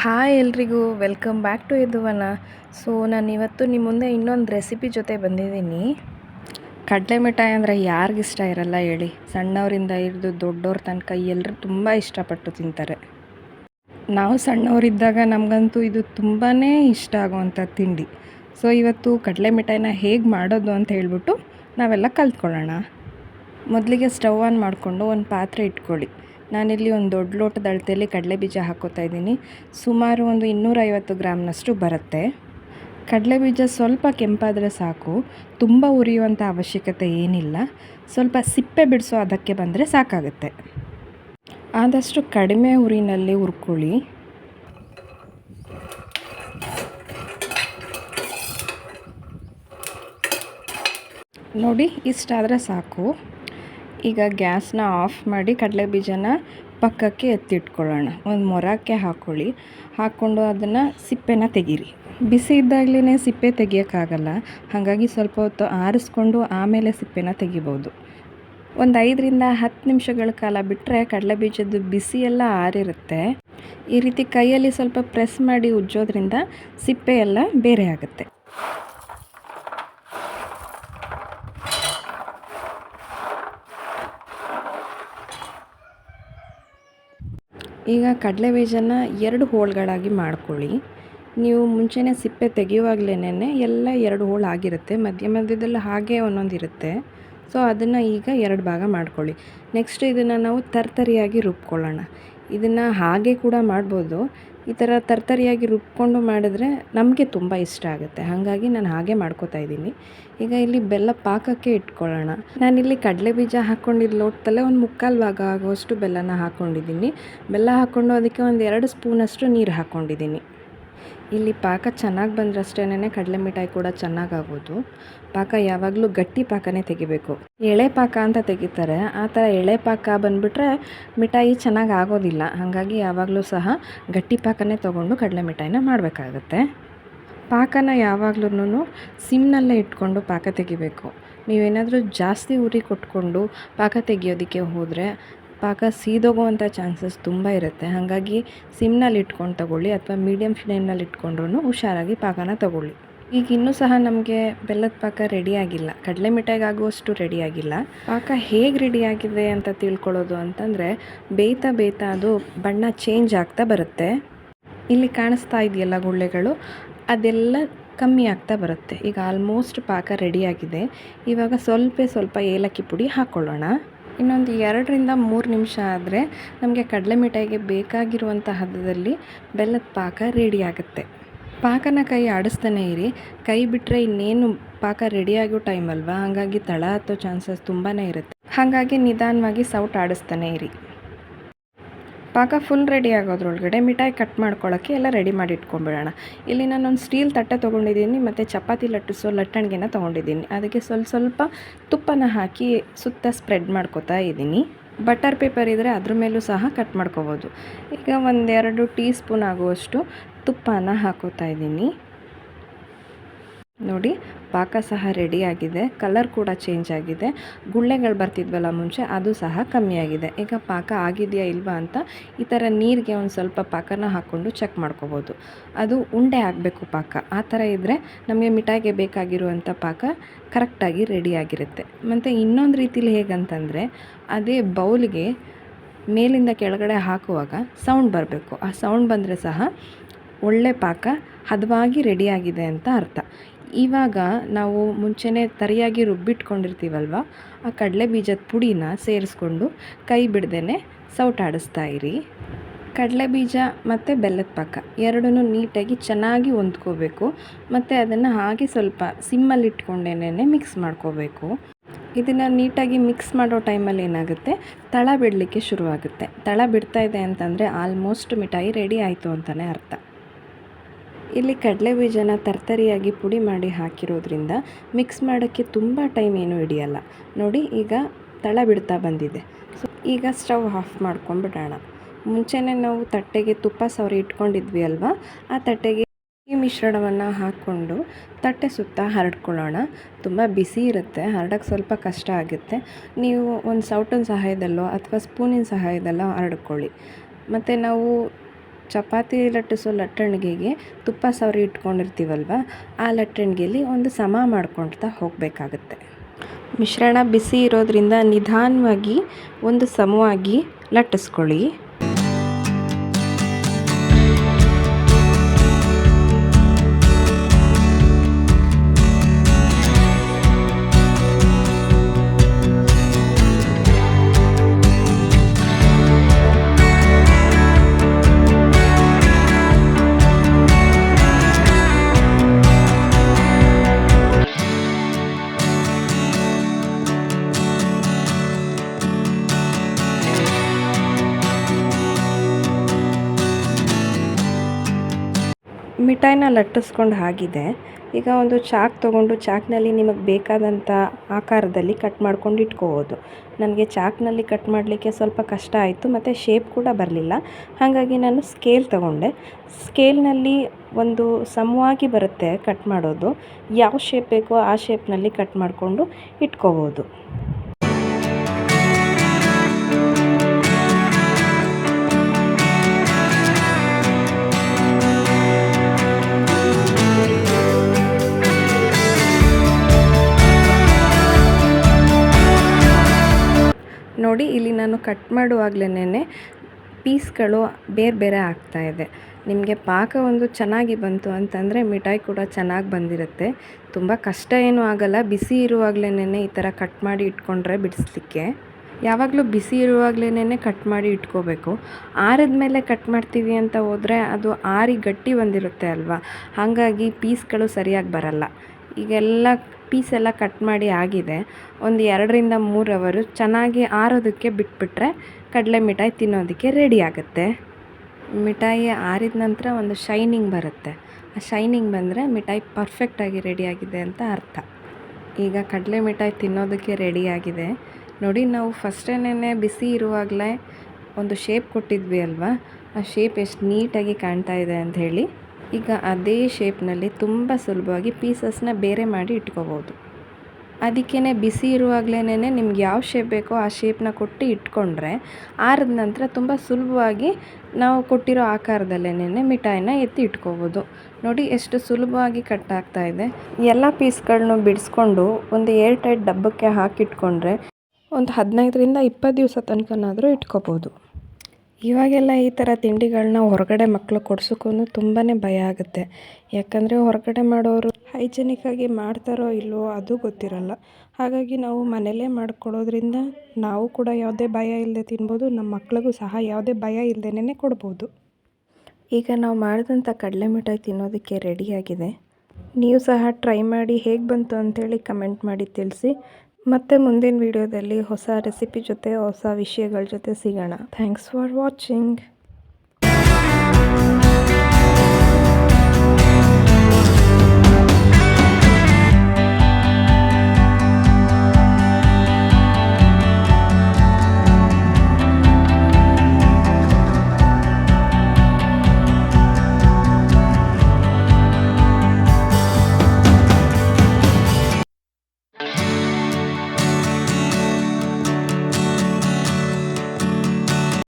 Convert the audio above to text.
Hi ಎಲ್ರಿಗೂ, welcome back to Yaduvana. So ನಾನು ಇವತ್ತು ನಿಮ್ಮ ಮುಂದೆ ಇನ್ನೊಂದು ರೆಸಿಪಿ ಜೊತೆ ಬಂದಿದ್ದೀನಿ. ಕಡಲೆ ಮಿಠಾಯಿ ಅಂದರೆ ಯಾರಿಗಿಷ್ಟ ಇರಲ್ಲ ಹೇಳಿ. ಸಣ್ಣವರಿಂದ ಹಿಡಿದು ದೊಡ್ಡವ್ರ ತನಕ ಎಲ್ಲರೂ ತುಂಬ ಇಷ್ಟಪಟ್ಟು ತಿಂತಾರೆ. ನಾವು ಸಣ್ಣವರಿದ್ದಾಗ ನಮಗಂತೂ ಇದು ತುಂಬಾ ಇಷ್ಟ ಆಗುವಂಥ ತಿಂಡಿ. ಸೊ, ಇವತ್ತು ಕಡಲೆ ಮಿಠಾಯಿನ ಹೇಗೆ ಮಾಡೋದು ಅಂತ ಹೇಳ್ಬಿಟ್ಟು ನಾವೆಲ್ಲ ಕಲ್ತ್ಕೊಳ್ಳೋಣ. ಮೊದಲಿಗೆ ಸ್ಟವ್ ಆನ್ ಮಾಡಿಕೊಂಡು ಒಂದು ಪಾತ್ರೆ ಇಟ್ಕೊಳ್ಳಿ. ನಾನಿಲ್ಲಿ ಒಂದು ದೊಡ್ಡ ಲೋಟದ ಅಳತೆಯಲ್ಲಿ ಕಡಲೆ ಬೀಜ ಹಾಕೋತಾ ಇದ್ದೀನಿ. ಸುಮಾರು ಒಂದು ಇನ್ನೂರೈವತ್ತು ಗ್ರಾಮ್ನಷ್ಟು ಬರುತ್ತೆ. ಕಡಲೆ ಬೀಜ ಸ್ವಲ್ಪ ಕೆಂಪಾದರೆ ಸಾಕು. ತುಂಬ ಉರಿಯುವಂಥ ಅವಶ್ಯಕತೆ ಏನಿಲ್ಲ. ಸ್ವಲ್ಪ ಸಿಪ್ಪೆ ಬಿಡಿಸೋ ಅದಕ್ಕೆ ಬಂದರೆ ಸಾಕಾಗುತ್ತೆ. ಆದಷ್ಟು ಕಡಿಮೆ ಉರಿನಲ್ಲಿ ಹುರ್ಕೊಳ್ಳಿ. ನೋಡಿ, ಇಷ್ಟಾದರೆ ಸಾಕು. ಈಗ ಗ್ಯಾಸ್ನ ಆಫ್ ಮಾಡಿ ಕಡಲೆ ಬೀಜನ ಪಕ್ಕಕ್ಕೆ ಎತ್ತಿಟ್ಕೊಳ್ಳೋಣ. ಒಂದು ಮೊರಕ್ಕೆ ಹಾಕ್ಕೊಳ್ಳಿ ಹಾಕ್ಕೊಂಡು ಅದನ್ನು ಸಿಪ್ಪೆನ ತೆಗೀರಿ. ಬಿಸಿ ಇದ್ದಾಗಲೇ ಸಿಪ್ಪೆ ತೆಗಿಯೋಕ್ಕಾಗಲ್ಲ. ಹಾಗಾಗಿ ಸ್ವಲ್ಪ ಹೊತ್ತು ಆರಿಸ್ಕೊಂಡು ಆಮೇಲೆ ಸಿಪ್ಪೆನ ತೆಗಿಬೋದು. ಒಂದು ಐದರಿಂದ ಹತ್ತು ನಿಮಿಷಗಳ ಕಾಲ ಬಿಟ್ಟರೆ ಕಡಲೆ ಬೀಜದ್ದು ಬಿಸಿ ಎಲ್ಲ ಆರಿರುತ್ತೆ. ಈ ರೀತಿ ಕೈಯಲ್ಲಿ ಸ್ವಲ್ಪ ಪ್ರೆಸ್ ಮಾಡಿ ಉಜ್ಜೋದ್ರಿಂದ ಸಿಪ್ಪೆ ಎಲ್ಲ ಬೇರೆ ಆಗುತ್ತೆ. ಈಗ ಕಡಲೆ ಬೀಜನ ಎರಡು ಹೋಳುಗಳಾಗಿ ಮಾಡ್ಕೊಳ್ಳಿ. ನೀವು ಮುಂಚೆನೇ ಸಿಪ್ಪೆ ತೆಗೆಯುವಾಗಲೇ ಎಲ್ಲ ಎರಡು ಹೋಳು ಆಗಿರುತ್ತೆ. ಮಧ್ಯ ಮಧ್ಯದಲ್ಲಿ ಹಾಗೆ ಒಂದೊಂದು ಇರುತ್ತೆ. ಸೊ ಅದನ್ನು ಈಗ ಎರಡು ಭಾಗ ಮಾಡ್ಕೊಳ್ಳಿ. ನೆಕ್ಸ್ಟ್ ಇದನ್ನು ನಾವು ತರ್ತರಿಯಾಗಿ ರುಬ್ಕೊಳ್ಳೋಣ. ಇದನ್ನು ಹಾಗೆ ಕೂಡ ಮಾಡ್ಬೋದು. ಈ ಥರ ತರ್ತರಿಯಾಗಿ ರುಬ್ಕೊಂಡು ಮಾಡಿದ್ರೆ ನಮಗೆ ತುಂಬ ಇಷ್ಟ ಆಗುತ್ತೆ. ಹಾಗಾಗಿ ನಾನು ಹಾಗೆ ಮಾಡ್ಕೋತಾ ಇದ್ದೀನಿ. ಈಗ ಇಲ್ಲಿ ಬೆಲ್ಲ ಪಾಕಕ್ಕೆ ಇಟ್ಕೊಳ್ಳೋಣ. ನಾನಿಲ್ಲಿ ಕಡಲೆ ಬೀಜ ಹಾಕ್ಕೊಂಡಿದ್ದ ಲೋಟದಲ್ಲೇ ಒಂದು ಮುಕ್ಕಾಲು ಭಾಗ ಆಗುವಷ್ಟು ಬೆಲ್ಲನ ಹಾಕ್ಕೊಂಡಿದ್ದೀನಿ ಬೆಲ್ಲ ಹಾಕ್ಕೊಂಡು ಅದಕ್ಕೆ ಒಂದು ಎರಡು ಸ್ಪೂನಷ್ಟು ನೀರು ಹಾಕ್ಕೊಂಡಿದ್ದೀನಿ ಇಲ್ಲಿ ಪಾಕ ಚೆನ್ನಾಗಿ ಬಂದ್ರಷ್ಟೇನೆ ಕಡಲೆ ಮಿಠಾಯಿ ಕೂಡ ಚೆನ್ನಾಗಾಗೋದು. ಪಾಕ ಯಾವಾಗಲೂ ಗಟ್ಟಿ ಪಾಕನೇ ತೆಗಿಬೇಕು. ಎಳೆ ಪಾಕ ಅಂತ ತೆಗಿತಾರೆ. ಆ ಥರ ಎಳೆ ಪಾಕ ಬಂದುಬಿಟ್ರೆ ಮಿಠಾಯಿ ಚೆನ್ನಾಗಿ ಆಗೋದಿಲ್ಲ ಹಾಗಾಗಿ ಯಾವಾಗಲೂ ಸಹ ಗಟ್ಟಿ ಪಾಕನೇ ತೊಗೊಂಡು ಕಡಲೆ ಮಿಠಾಯಿನ ಮಾಡಬೇಕಾಗತ್ತೆ. ಪಾಕನ ಯಾವಾಗ್ಲೂ ಸಿಮ್ನಲ್ಲೇ ಇಟ್ಕೊಂಡು ಪಾಕ ತೆಗಿಬೇಕು. ನೀವೇನಾದರೂ ಜಾಸ್ತಿ ಉರಿ ಕೊಟ್ಕೊಂಡು ಪಾಕ ತೆಗಿಯೋದಕ್ಕೆ ಹೋದರೆ ಪಾಕ ಸೀದೋಗುವಂಥ ಚಾನ್ಸಸ್ ತುಂಬ ಇರುತ್ತೆ. ಹಾಗಾಗಿ ಸಿಮ್ನಲ್ಲಿ ಇಟ್ಕೊಂಡು ತಗೊಳ್ಳಿ ಅಥವಾ ಮೀಡಿಯಮ್ ಫ್ಲೇಮ್ನಲ್ಲಿ ಇಟ್ಕೊಂಡ್ರೂ ಹುಷಾರಾಗಿ ಪಾಕನ ತಗೊಳ್ಳಿ. ಈಗ ಇನ್ನೂ ಸಹ ನಮಗೆ ಬೆಲ್ಲದ ಪಾಕ ರೆಡಿಯಾಗಿಲ್ಲ ಕಡಲೆ ಮಿಠಾಯಿಗಾಗುವಷ್ಟು ರೆಡಿಯಾಗಿಲ್ಲ ಪಾಕ ಹೇಗೆ ರೆಡಿಯಾಗಿದೆ ಅಂತ ತಿಳ್ಕೊಳ್ಳೋದು ಅಂತಂದರೆ ಬೇಯ್ತಾ ಬೇಯ್ತಾ ಅದು ಬಣ್ಣ ಚೇಂಜ್ ಆಗ್ತಾ ಬರುತ್ತೆ. ಇಲ್ಲಿ ಕಾಣಿಸ್ತಾ ಇದೆಯಲ್ಲ ಗುಳ್ಳೆಗಳು? ಅದೆಲ್ಲ ಕಮ್ಮಿ ಆಗ್ತಾ ಬರುತ್ತೆ. ಈಗ ಆಲ್ಮೋಸ್ಟ್ ಪಾಕ ರೆಡಿಯಾಗಿದೆ ಇವಾಗ ಸ್ವಲ್ಪ ಸ್ವಲ್ಪ ಏಲಕ್ಕಿ ಪುಡಿ ಹಾಕ್ಕೊಳ್ಳೋಣ ಇನ್ನೊಂದು ಎರಡರಿಂದ ಮೂರು ನಿಮಿಷ ಆದರೆ ನಮಗೆ ಕಡಲೆ ಮಿಠಾಯಿಗೆ ಬೇಕಾಗಿರುವಂಥ ಹದದಲ್ಲಿ ಬೆಲ್ಲದ ಪಾಕ ರೆಡಿ ಆಗುತ್ತೆ. ಪಾಕನ ಕೈ ಆಡಿಸ್ತಾನೆ ಇರಿ. ಕೈ ಬಿಟ್ಟರೆ ಇನ್ನೇನು ಪಾಕ ರೆಡಿಯಾಗೋ ಟೈಮ್ ಅಲ್ವಾ? ಹಾಗಾಗಿ ತಳ ಹತ್ತೋ ಚಾನ್ಸಸ್ ತುಂಬಾ ಇರುತ್ತೆ. ಹಾಗಾಗಿ ನಿಧಾನವಾಗಿ ಸೌಟ್ ಆಡಿಸ್ತಾನೆ ಇರಿ. ಪಾಕ ಫುಲ್ ರೆಡಿ ಆಗೋದ್ರೊಳಗಡೆ ಮಿಠಾಯಿ ಕಟ್ ಮಾಡ್ಕೊಳ್ಳೋಕ್ಕೆ ಎಲ್ಲ ರೆಡಿ ಮಾಡಿ ಇಟ್ಕೊಂಡ್ಬಿಡೋಣ. ಇಲ್ಲಿ ನಾನೊಂದು ಸ್ಟೀಲ್ ತಟ್ಟೆ ತೊಗೊಂಡಿದ್ದೀನಿ, ಮತ್ತು ಚಪಾತಿ ಲಟ್ಟಿಸೋ ಲಟ್ಟಣಿಗೆನ ತೊಗೊಂಡಿದ್ದೀನಿ. ಅದಕ್ಕೆ ಸ್ವಲ್ಪ ಸ್ವಲ್ಪ ತುಪ್ಪನ ಹಾಕಿ ಸುತ್ತ ಸ್ಪ್ರೆಡ್ ಮಾಡ್ಕೋತಾ ಇದ್ದೀನಿ. ಬಟರ್ ಪೇಪರ್ ಇದ್ದರೆ ಅದ್ರ ಮೇಲೂ ಸಹ ಕಟ್ ಮಾಡ್ಕೋಬೋದು. ಈಗ ಒಂದೆರಡು ಟೀ ಸ್ಪೂನ್ ಆಗುವಷ್ಟು ತುಪ್ಪನ ಹಾಕೋತಾ ಇದ್ದೀನಿ. ನೋಡಿ, ಪಾಕ ಸಹ ರೆಡಿಯಾಗಿದೆ ಕಲರ್ ಕೂಡ ಚೇಂಜ್ ಆಗಿದೆ. ಗುಳ್ಳೆಗಳು ಬರ್ತಿದ್ವಲ್ಲ ಮುಂಚೆ, ಅದು ಸಹ ಕಮ್ಮಿಯಾಗಿದೆ ಈಗ ಪಾಕ ಆಗಿದೆಯಾ ಇಲ್ವಾ ಅಂತ ಈ ಥರ ನೀರಿಗೆ ಒಂದು ಸ್ವಲ್ಪ ಪಾಕನ ಹಾಕ್ಕೊಂಡು ಚೆಕ್ ಮಾಡ್ಕೋಬೋದು. ಅದು ಉಂಡೆ ಆಗಬೇಕು ಪಾಕ. ಆ ಥರ ಇದ್ದರೆ ನಮಗೆ ಮಿಠಾಯಿಗೆ ಬೇಕಾಗಿರುವಂಥ ಪಾಕ ಕರೆಕ್ಟಾಗಿ ರೆಡಿಯಾಗಿರುತ್ತೆ ಮತ್ತು ಇನ್ನೊಂದು ರೀತಿಲಿ ಹೇಗಂತಂದರೆ, ಅದೇ ಬೌಲ್ಗೆ ಮೇಲಿಂದ ಕೆಳಗಡೆ ಹಾಕುವಾಗ ಸೌಂಡ್ ಬರಬೇಕು. ಆ ಸೌಂಡ್ ಬಂದರೆ ಸಹ ಒಳ್ಳೆ ಪಾಕ ಹದವಾಗಿ ರೆಡಿಯಾಗಿದೆ ಅಂತ ಅರ್ಥ. ಇವಾಗ ನಾವು ಮುಂಚೆನೇ ತರಿಯಾಗಿ ರುಬ್ಬಿಟ್ಕೊಂಡಿರ್ತೀವಲ್ವ, ಆ ಕಡಲೆ ಬೀಜದ ಪುಡಿನ ಸೇರಿಸ್ಕೊಂಡು ಕೈ ಬಿಡ್ದೇ ಸೌಟಾಡಿಸ್ತಾ ಇರಿ. ಕಡಲೆ ಬೀಜ ಮತ್ತು ಬೆಲ್ಲದ ಪಾಕ ಎರಡನ್ನೂ ನೀಟಾಗಿ ಚೆನ್ನಾಗಿ ಹೊಂದ್ಕೋಬೇಕು, ಮತ್ತು ಅದನ್ನು ಹಾಗೆ ಸ್ವಲ್ಪ ಸಿಮ್ಮಲ್ಲಿ ಇಟ್ಕೊಂಡೇನೆ ಮಿಕ್ಸ್ ಮಾಡ್ಕೋಬೇಕು. ಇದನ್ನು ನೀಟಾಗಿ ಮಿಕ್ಸ್ ಮಾಡೋ ಟೈಮಲ್ಲಿ ಏನಾಗುತ್ತೆ, ತಳ ಬಿಡಲಿಕ್ಕೆ ಶುರುವಾಗುತ್ತೆ. ತಳ ಬಿಡ್ತಾ ಇದೆ ಅಂತಂದರೆ ಆಲ್ಮೋಸ್ಟ್ ಮಿಠಾಯಿ ರೆಡಿ ಆಯಿತು ಅಂತಲೇ ಅರ್ಥ. ಇಲ್ಲಿ ಕಡಲೆ ಬೀಜನ ತರ್ತರಿಯಾಗಿ ಪುಡಿ ಮಾಡಿ ಹಾಕಿರೋದ್ರಿಂದ ಮಿಕ್ಸ್ ಮಾಡೋಕ್ಕೆ ತುಂಬ ಟೈಮ್ ಏನೂ ಹಿಡಿಯಲ್ಲ. ನೋಡಿ, ಈಗ ತಳ ಬಿಡ್ತಾ ಬಂದಿದೆ. ಸೊ ಈಗ ಸ್ಟವ್ ಆಫ್ ಮಾಡ್ಕೊಂಬಿಡೋಣ ಮುಂಚೆನೇ ನಾವು ತಟ್ಟೆಗೆ ತುಪ್ಪ ಸವರಿ ಇಟ್ಕೊಂಡಿದ್ವಿ ಅಲ್ವಾ? ಆ ತಟ್ಟೆಗೆ ಈ ಮಿಶ್ರಣವನ್ನು ಹಾಕ್ಕೊಂಡು ತಟ್ಟೆ ಸುತ್ತ ಹರಡ್ಕೊಳ್ಳೋಣ. ತುಂಬ ಬಿಸಿ ಇರುತ್ತೆ ಹರಡೋಕ್ಕೆ ಸ್ವಲ್ಪ ಕಷ್ಟ ಆಗುತ್ತೆ. ನೀವು ಒಂದು ಸೌಟಿನ ಸಹಾಯದಲ್ಲೋ ಅಥವಾ ಸ್ಪೂನಿನ ಸಹಾಯದಲ್ಲೋ ಹರಡ್ಕೊಳ್ಳಿ. ಮತ್ತು ನಾವು ಚಪಾತಿ ಲಟ್ಟಿಸೋ ಲಟ್ಟಣಿಗೆಗೆ ತುಪ್ಪ ಸವರಿ ಇಟ್ಕೊಂಡಿರ್ತೀವಲ್ವ, ಆ ಲಟ್ಟಣಿಗೆಯಲ್ಲಿ ಒಂದು ಸಮ ಮಾಡ್ಕೊಳ್ತಾ ಹೋಗಬೇಕಾಗತ್ತೆ. ಮಿಶ್ರಣ ಬಿಸಿ ಇರೋದರಿಂದ ನಿಧಾನವಾಗಿ ಒಂದು ಸಮವಾಗಿ ಲಟ್ಟಿಸ್ಕೊಳ್ಳಿ. ಮಿಠಾಯಿನ ಲಟ್ಟಿಸ್ಕೊಂಡು ಹಾಗಿದೆ. ಈಗ ಒಂದು ಚಾಕ್ ತೊಗೊಂಡು ಚಾಕ್ನಲ್ಲಿ ನಿಮಗೆ ಬೇಕಾದಂಥ ಆಕಾರದಲ್ಲಿ ಕಟ್ ಮಾಡ್ಕೊಂಡು ಇಟ್ಕೋಬೋದು. ನನಗೆ ಚಾಕ್ನಲ್ಲಿ ಕಟ್ ಮಾಡಲಿಕ್ಕೆ ಸ್ವಲ್ಪ ಕಷ್ಟ ಆಯಿತು, ಮತ್ತು ಶೇಪ್ ಕೂಡ ಬರಲಿಲ್ಲ. ಹಾಗಾಗಿ ನಾನು ಸ್ಕೇಲ್ ತಗೊಂಡೆ. ಸ್ಕೇಲ್ನಲ್ಲಿ ಒಂದು ಸಮವಾಗಿ ಬರುತ್ತೆ ಕಟ್ ಮಾಡೋದು. ಯಾವ ಶೇಪ್ ಬೇಕೋ ಆ ಶೇಪ್ನಲ್ಲಿ ಕಟ್ ಮಾಡಿಕೊಂಡು ಇಟ್ಕೋಬೋದು. ಕಟ್ ಮಾಡುವಾಗಲೇ ಪೀಸ್ಗಳು ಬೇರೆ ಬೇರೆ ಆಗ್ತಾ ಇದೆ. ನಿಮಗೆ ಪಾಕ ಒಂದು ಚೆನ್ನಾಗಿ ಬಂತು ಅಂತಂದರೆ ಮಿಠಾಯಿ ಕೂಡ ಚೆನ್ನಾಗಿ ಬಂದಿರುತ್ತೆ. ತುಂಬ ಕಷ್ಟ ಏನೂ ಆಗಲ್ಲ. ಬಿಸಿ ಇರುವಾಗಲೇ ಈ ಥರ ಕಟ್ ಮಾಡಿ ಇಟ್ಕೊಂಡ್ರೆ ಬಿಡಿಸ್ಲಿಕ್ಕೆ. ಯಾವಾಗಲೂ ಬಿಸಿ ಇರುವಾಗಲೇ ಕಟ್ ಮಾಡಿ ಇಟ್ಕೋಬೇಕು. ಆರಿದ ಮೇಲೆ ಕಟ್ ಮಾಡ್ತೀವಿ ಅಂತ ಹೋದರೆ ಅದು ಆರಿ ಗಟ್ಟಿ ಬಂದಿರುತ್ತೆ ಅಲ್ವಾ? ಹಾಗಾಗಿ ಪೀಸ್ಗಳು ಸರಿಯಾಗಿ ಬರಲ್ಲ. ಈಗೆಲ್ಲ ಪೀಸ್ ಎಲ್ಲ ಕಟ್ ಮಾಡಿ ಆಗಿದೆ. ಒಂದು ಎರಡರಿಂದ ಮೂರು ಅವರು ಚೆನ್ನಾಗಿ ಆರೋದಕ್ಕೆ ಬಿಟ್ಬಿಟ್ರೆ ಕಡಲೆ ಮಿಠಾಯಿ ತಿನ್ನೋದಕ್ಕೆ ರೆಡಿ ಆಗುತ್ತೆ. ಮಿಠಾಯಿ ಆರಿದ ನಂತರ ಒಂದು ಶೈನಿಂಗ್ ಬರುತ್ತೆ. ಆ ಶೈನಿಂಗ್ ಬಂದರೆ ಮಿಠಾಯಿ ಪರ್ಫೆಕ್ಟಾಗಿ ರೆಡಿಯಾಗಿದೆ ಅಂತ ಅರ್ಥ. ಈಗ ಕಡಲೆ ಮಿಠಾಯಿ ತಿನ್ನೋದಕ್ಕೆ ರೆಡಿಯಾಗಿದೆ ನೋಡಿ, ನಾವು ಫಸ್ಟೇನೇ ಬಿಸಿ ಇರುವಾಗಲೇ ಒಂದು ಶೇಪ್ ಕೊಟ್ಟಿದ್ವಿ ಅಲ್ವಾ? ಆ ಶೇಪ್ ಎಷ್ಟು ನೀಟಾಗಿ ಕಾಣ್ತಾ ಇದೆ ಅಂತ ಹೇಳಿ. ಈಗ ಅದೇ ಶೇಪ್ನಲ್ಲಿ ತುಂಬ ಸುಲಭವಾಗಿ ಪೀಸಸ್ನ ಬೇರೆ ಮಾಡಿ ಇಟ್ಕೋಬೋದು ಅದಕ್ಕೇ ಬಿಸಿ ಇರುವಾಗಲೇ ನಿಮ್ಗೆ ಯಾವ ಶೇಪ್ ಬೇಕೋ ಆ ಶೇಪ್ನ ಕೊಟ್ಟು ಇಟ್ಕೊಂಡ್ರೆ ಆರಿದ ನಂತರ ತುಂಬ ಸುಲಭವಾಗಿ ನಾವು ಕೊಟ್ಟಿರೋ ಆಕಾರದಲ್ಲೇ ಮಿಠಾಯಿನ ಎತ್ತಿ ಇಟ್ಕೋಬೋದು ನೋಡಿ ಎಷ್ಟು ಸುಲಭವಾಗಿ ಕಟ್ ಆಗ್ತಾ ಇದೆ. ಎಲ್ಲ ಪೀಸ್ಗಳನ್ನೂ ಬಿಡಿಸ್ಕೊಂಡು ಒಂದು ಏರ್ ಟೈಟ್ ಡಬ್ಬಕ್ಕೆ ಹಾಕಿಟ್ಕೊಂಡ್ರೆ ಒಂದು ಹದಿನೈದರಿಂದ ಇಪ್ಪತ್ತು ದಿವಸ ತನಕನಾದರೂ ಇಟ್ಕೋಬೋದು ಇವಾಗೆಲ್ಲ ಈ ಥರ ತಿಂಡಿಗಳನ್ನ ಹೊರಗಡೆ ಮಕ್ಕಳು ಕೊಡ್ಸೋಕ್ಕೂ ತುಂಬಾ ಭಯ ಆಗುತ್ತೆ. ಯಾಕಂದರೆ ಹೊರಗಡೆ ಮಾಡೋರು ಹೈಜೆನಿಕ್ಕಾಗಿ ಮಾಡ್ತಾರೋ ಇಲ್ವೋ ಅದು ಗೊತ್ತಿರಲ್ಲ. ಹಾಗಾಗಿ ನಾವು ಮನೆಯಲ್ಲೇ ಮಾಡ್ಕೊಡೋದ್ರಿಂದ ನಾವು ಕೂಡ ಯಾವುದೇ ಭಯ ಇಲ್ಲದೆ ತಿನ್ಬೋದು, ನಮ್ಮ ಮಕ್ಳಿಗೂ ಸಹ ಯಾವುದೇ ಭಯ ಇಲ್ಲದೇನೆ ಕೊಡ್ಬೋದು. ಈಗ ನಾವು ಮಾಡಿದಂಥ ಕಡಲೆ ಮಿಠಾಯಿ ತಿನ್ನೋದಕ್ಕೆ ರೆಡಿಯಾಗಿದೆ ನೀವು ಸಹ ಟ್ರೈ ಮಾಡಿ ಹೇಗೆ ಬಂತು ಅಂಥೇಳಿ ಕಮೆಂಟ್ ಮಾಡಿ ತಿಳಿಸಿ. ಮತ್ತೆ ಮುಂದಿನ ವಿಡಿಯೋದಲ್ಲಿ ಹೊಸ ರೆಸಿಪಿ ಜೊತೆ ಹೊಸ ವಿಷಯಗಳ ಜೊತೆ ಸಿಗೋಣ. Thanks for watching